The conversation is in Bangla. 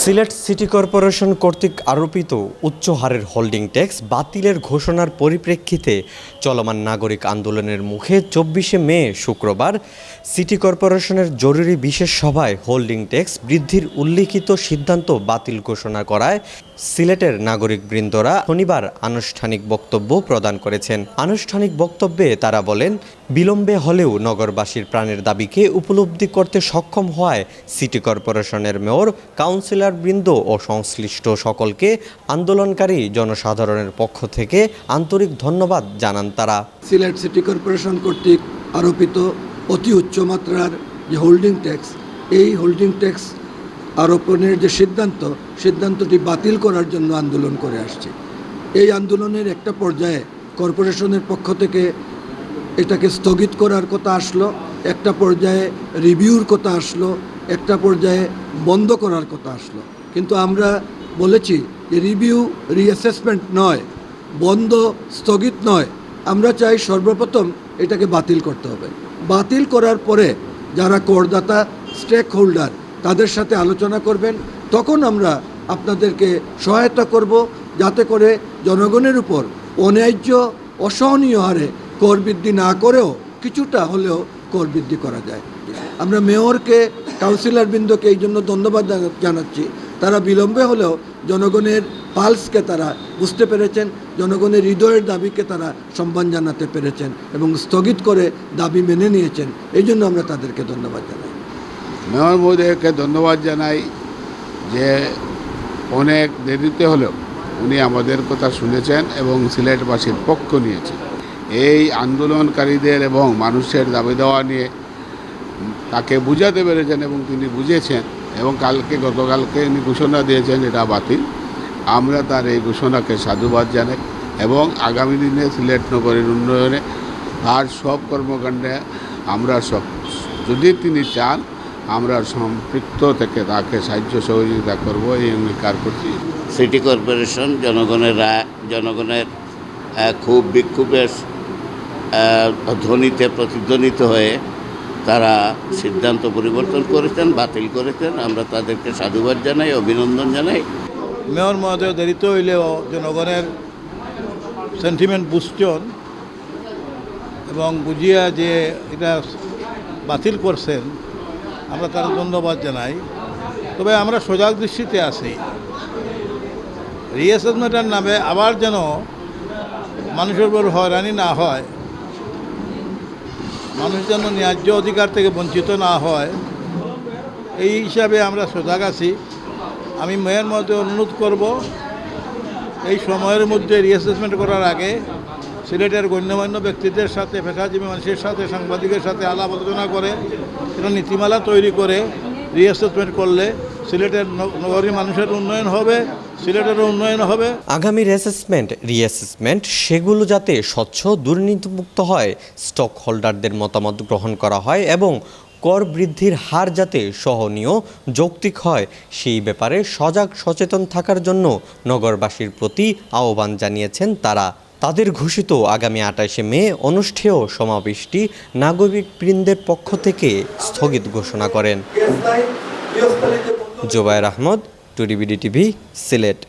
সিলেট সিটি কর্পোরেশন কর্তৃক আরোপিত উচ্চ হারের হোল্ডিং ট্যাক্স বাতিলের ঘোষণার পরিপ্রেক্ষিতে চলমান নাগরিক আন্দোলনের মুখে চব্বিশে মে শুক্রবার সিটি কর্পোরেশনের জরুরি বিশেষ সভায় হোল্ডিং ট্যাক্স বৃদ্ধির উল্লিখিত সিদ্ধান্ত বাতিল ঘোষণা করায় সিলেটের নাগরিক বৃন্দরা শনিবার আনুষ্ঠানিক বক্তব্য প্রদান করেছেন। আনুষ্ঠানিক বক্তব্যে তারা বলেন, বিলম্বে হলেও নগরবাসীর প্রাণের দাবিকে উপলব্ধি করতে সক্ষম হওয়ায় সিটি কর্পোরেশনের মেয়র, কাউন্সিলর বৃন্দ ও সংশ্লিষ্ট সকলকে আন্দোলনকারী জনসাধারণের পক্ষ থেকে আন্তরিক ধন্যবাদ জানান তারা। সিলেট সিটি কর্পোরেশন কর্তৃক আরোপিত অতি উচ্চমাত্রার যে হোল্ডিং ট্যাক্স, এই হোল্ডিং ট্যাক্স আরোপণের যে সিদ্ধান্ত, সিদ্ধান্তটি বাতিল করার জন্য আন্দোলন করে আসছে। এই আন্দোলনের একটা পর্যায়ে কর্পোরেশনের পক্ষ থেকে এটাকে স্থগিত করার কথা আসলো, একটা পর্যায়ে রিভিউর কথা আসলো, একটা পর্যায়ে বন্ধ করার কথা আসলো। কিন্তু আমরা বলেছি যে রিভিউ রিঅ্যাসেসমেন্ট নয়, বন্ধ, স্থগিত নয়। আমরা চাই সর্বপ্রথম এটাকে বাতিল করতে হবে। বাতিল করার পরে যারা করদাতা স্টেক হোল্ডার তাদের সাথে আলোচনা করবেন, তখন আমরা আপনাদেরকে সহায়তা করব যাতে করে জনগণের উপর অন্যায্য, অসহনীয় হারে কর বৃদ্ধি না করেও কিছুটা হলেও কর বৃদ্ধি করা যায়। আমরা মেয়রকে, কাউন্সিলর বৃন্দকে এই জন্য ধন্যবাদ জানা- জানাচ্ছি। তারা বিলম্বে হলেও জনগণের পালসকে তারা বুঝতে পেরেছেন, জনগণের হৃদয়ের দাবিকে তারা সম্মান জানাতে পেরেছেন এবং স্থগিত করে দাবি মেনে নিয়েছেন। এই জন্য আমরা তাদেরকে ধন্যবাদ জানাই। মেয়র মহোদয়কে ধন্যবাদ জানাই যে অনেক দেরিতে হলেও উনি আমাদের কথা শুনেছেন এবং সিলেটবাসীর পক্ষ নিয়েছেন। এই আন্দোলনকারীদের এবং মানুষের দাবি দেওয়া নিয়ে তাকে বুঝাতে পেরেছেন এবং তিনি বুঝেছেন এবং কালকে গতকালকে উনি ঘোষণা দিয়েছেন এটা বাতিল। আমরা তার এই ঘোষণাকে সাধুবাদ জানাই এবং আগামী দিনে সিলেট নগরের উন্নয়নে তার সব কর্মকাণ্ডে আমরা সব যদি তিনি চান আমরা সম্পৃক্ত থেকে তাকে সাহায্য সহযোগিতা করব এই অঙ্গীকার করছি। সিটি কর্পোরেশন জনগণের রায় জনগণের খুব বিক্ষোভের ধ্বনিতে প্রতিধ্বনিত হয়ে তারা সিদ্ধান্ত পরিবর্তন করেছেন বাতিল করেছেন। আমরা তাদেরকে সাধুবাদ জানাই অভিনন্দন জানাই। মেয়র মহোদয় দেরিতে হইলেও জনগণের সেন্টিমেন্ট বুঝছেন এবং বুঝিয়া যে এটা বাতিল করছেন আমরা তার ধন্যবাদ জানাই। তবে আমরা সজাগ দৃষ্টিতে আছি। রিঅ্যাসেসমেন্টের নামে আবার যেন মানুষের উপর হয়রানি না হয়, মানুষ যেন ন্যায্য অধিকার থেকে বঞ্চিত না হয়, এই হিসাবে আমরা সজাগ আছি। আমি মেয়ের মধ্যে অনুরোধ করব, এই সময়ের মধ্যে রিঅ্যাসেসমেন্ট করার আগে সিলেটের গণ্যমান্য ব্যক্তিদের সাথে পেশাজীবী মানুষের সাথে, সাংবাদিকের সাথে আলাপ আলোচনা করে একটা নীতিমালা তৈরি করে রিঅ্যাসেসমেন্ট করলে সিলেটের নগরী মানুষের উন্নয়ন হবে সিলেটের উন্নয়ন হবে। আগামী অ্যাসেসমেন্ট রিঅ্যাসেসমেন্ট সেগুলো যাতে স্বচ্ছ, দুর্নীতিমুক্ত হয় স্টক হোল্ডারদের মতামত গ্রহণ করা হয় এবং কর বৃদ্ধির হার যাতে সহনীয়, যৌক্তিক হয়, সেই ব্যাপারে সজাগ সচেতন থাকার জন্য নগরবাসীর প্রতি আহ্বান জানিয়েছেন তারা। তাদের ঘোষিত আগামী আঠাশে মে অনুষ্ঠেয় সমাবেশটি নাগরিক বৃন্দের পক্ষ থেকে স্থগিত ঘোষণা করেন। জোবায়ের আহমদ টুডিবিডি টিভি সিলেট।